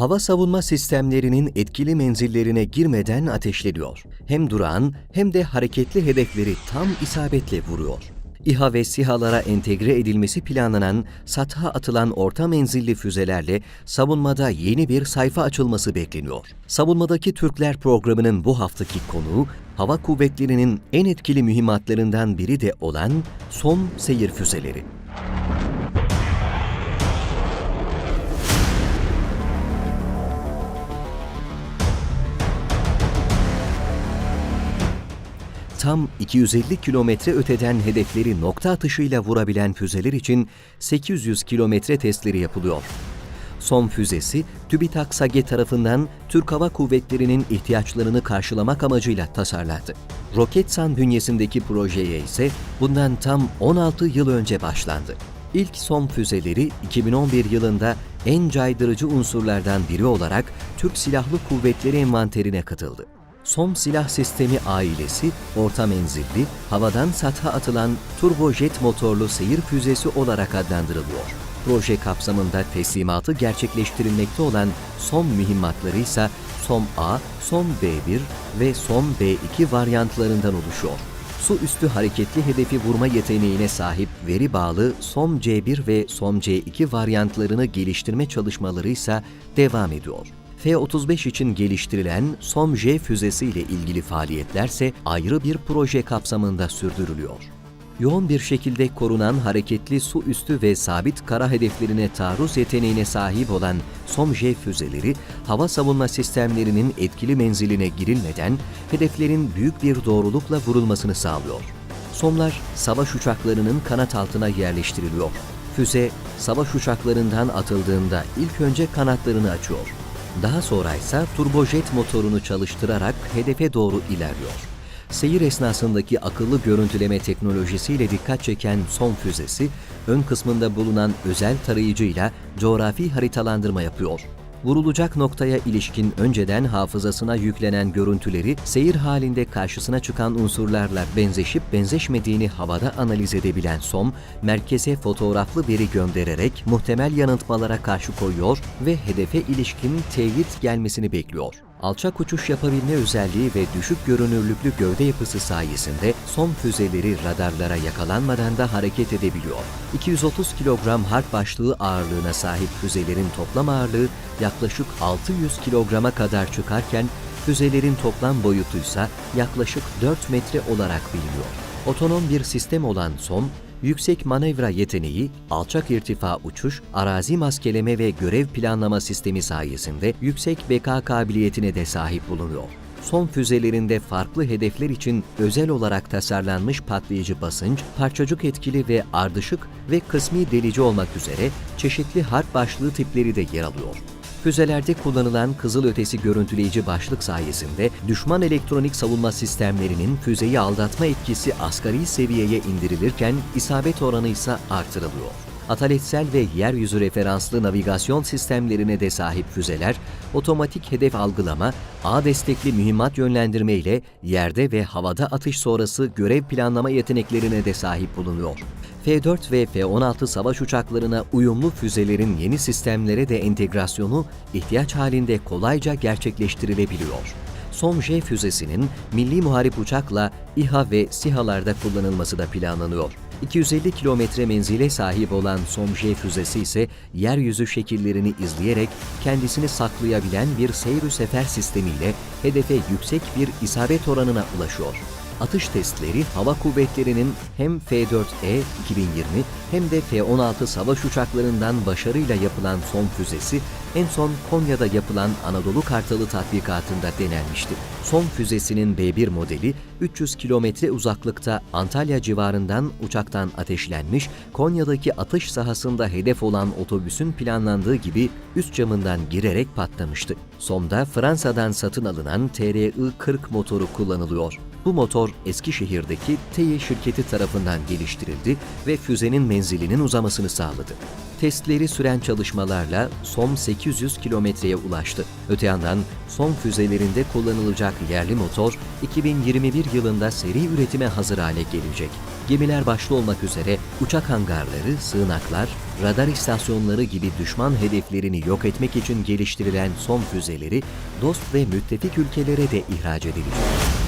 hava savunma sistemlerinin etkili menzillerine girmeden ateşleniyor. Hem durağan hem de hareketli hedefleri tam isabetle vuruyor. İHA ve SİHA'lara entegre edilmesi planlanan satha atılan orta menzilli füzelerle savunmada yeni bir sayfa açılması bekleniyor. Savunmadaki Türkler programının bu haftaki konuğu, hava kuvvetlerinin en etkili mühimmatlarından biri de olan son seyir füzeleri. Tam 250 kilometre öteden hedefleri nokta atışıyla vurabilen füzeler için 800 kilometre testleri yapılıyor. Son füzesi TÜBİTAK SAGE tarafından Türk Hava Kuvvetleri'nin ihtiyaçlarını karşılamak amacıyla tasarlandı. Roketsan bünyesindeki projeye ise bundan tam 16 yıl önce başlandı. İlk son füzeleri 2011 yılında en caydırıcı unsurlardan biri olarak Türk Silahlı Kuvvetleri envanterine katıldı. SOM silah sistemi ailesi, orta menzilli, havadan satha atılan turbojet motorlu seyir füzesi olarak adlandırılıyor. Proje kapsamında teslimatı gerçekleştirilmekte olan SOM mühimmatları ise SOM A, SOM B1 ve SOM B2 varyantlarından oluşuyor. Su üstü hareketli hedefi vurma yeteneğine sahip veri bağlı SOM C1 ve SOM C2 varyantlarını geliştirme çalışmaları ise devam ediyor. F-35 için geliştirilen SOM-J füzesi ile ilgili faaliyetlerse ayrı bir proje kapsamında sürdürülüyor. Yoğun bir şekilde korunan hareketli su üstü ve sabit kara hedeflerine taarruz yeteneğine sahip olan SOM-J füzeleri, hava savunma sistemlerinin etkili menziline girilmeden hedeflerin büyük bir doğrulukla vurulmasını sağlıyor. SOM'lar savaş uçaklarının kanat altına yerleştiriliyor. Füze, savaş uçaklarından atıldığında ilk önce kanatlarını açıyor. Daha sonra ise turbojet motorunu çalıştırarak hedefe doğru ilerliyor. Seyir esnasındaki akıllı görüntüleme teknolojisiyle dikkat çeken son füzesi, ön kısmında bulunan özel tarayıcıyla coğrafi haritalandırma yapıyor. Vurulacak noktaya ilişkin önceden hafızasına yüklenen görüntüleri seyir halinde karşısına çıkan unsurlarla benzeşip benzeşmediğini havada analiz edebilen SOM, merkeze fotoğraflı veri göndererek muhtemel yanıltmalara karşı koyuyor ve hedefe ilişkin teyit gelmesini bekliyor. Alçak uçuş yapabilme özelliği ve düşük görünürlüklü gövde yapısı sayesinde son füzeleri radarlara yakalanmadan da hareket edebiliyor. 230 kilogram harp başlığı ağırlığına sahip füzelerin toplam ağırlığı yaklaşık 600 kilograma kadar çıkarken füzelerin toplam boyutuysa yaklaşık 4 metre olarak biliniyor. Otonom bir sistem olan SOM, yüksek manevra yeteneği, alçak irtifa uçuş, arazi maskeleme ve görev planlama sistemi sayesinde yüksek beka kabiliyetine de sahip bulunuyor. Son füzelerinde farklı hedefler için özel olarak tasarlanmış patlayıcı basınç, parçacık etkili ve ardışık ve kısmi delici olmak üzere çeşitli harp başlığı tipleri de yer alıyor. Füzelerde kullanılan kızılötesi görüntüleyici başlık sayesinde düşman elektronik savunma sistemlerinin füzeyi aldatma etkisi asgari seviyeye indirilirken isabet oranı ise artırılıyor. Ataletsel ve yeryüzü referanslı navigasyon sistemlerine de sahip füzeler, otomatik hedef algılama, ağ destekli mühimmat yönlendirme ile yerde ve havada atış sonrası görev planlama yeteneklerine de sahip bulunuyor. F-4 ve F-16 savaş uçaklarına uyumlu füzelerin yeni sistemlere de entegrasyonu ihtiyaç halinde kolayca gerçekleştirilebiliyor. SOM-J füzesinin milli muharip uçakla İHA ve SİHA'larda kullanılması da planlanıyor. 250 kilometre menzile sahip olan SOM-J füzesi ise yeryüzü şekillerini izleyerek kendisini saklayabilen bir seyir sefer sistemiyle hedefe yüksek bir isabet oranına ulaşıyor atış testleri hava kuvvetlerinin hem F-4E 2020 hem de F-16 savaş uçaklarından başarıyla yapılan son füzesi en son Konya'da yapılan Anadolu Kartalı tatbikatında denenmişti. Son füzesinin B1 modeli 300 kilometre uzaklıkta Antalya civarından uçaktan ateşlenmiş, Konya'daki atış sahasında hedef olan otobüsün planlandığı gibi üst camından girerek patlamıştı. SOM'da Fransa'dan satın alınan TRI-40 motoru kullanılıyor. Bu motor Eskişehir'deki TEİ şirketi tarafından geliştirildi ve füzenin menzilinin uzamasını sağladı. Testleri süren çalışmalarla SOM 800 kilometreye ulaştı. Öte yandan SOM füzelerinde kullanılacak yerli motor 2021 yılında seri üretime hazır hale gelecek. Gemiler başta olmak üzere uçak hangarları, sığınaklar, radar istasyonları gibi düşman hedeflerini yok etmek için geliştirilen SOM füzeleri dost ve müttefik ülkelere de ihraç edilecek.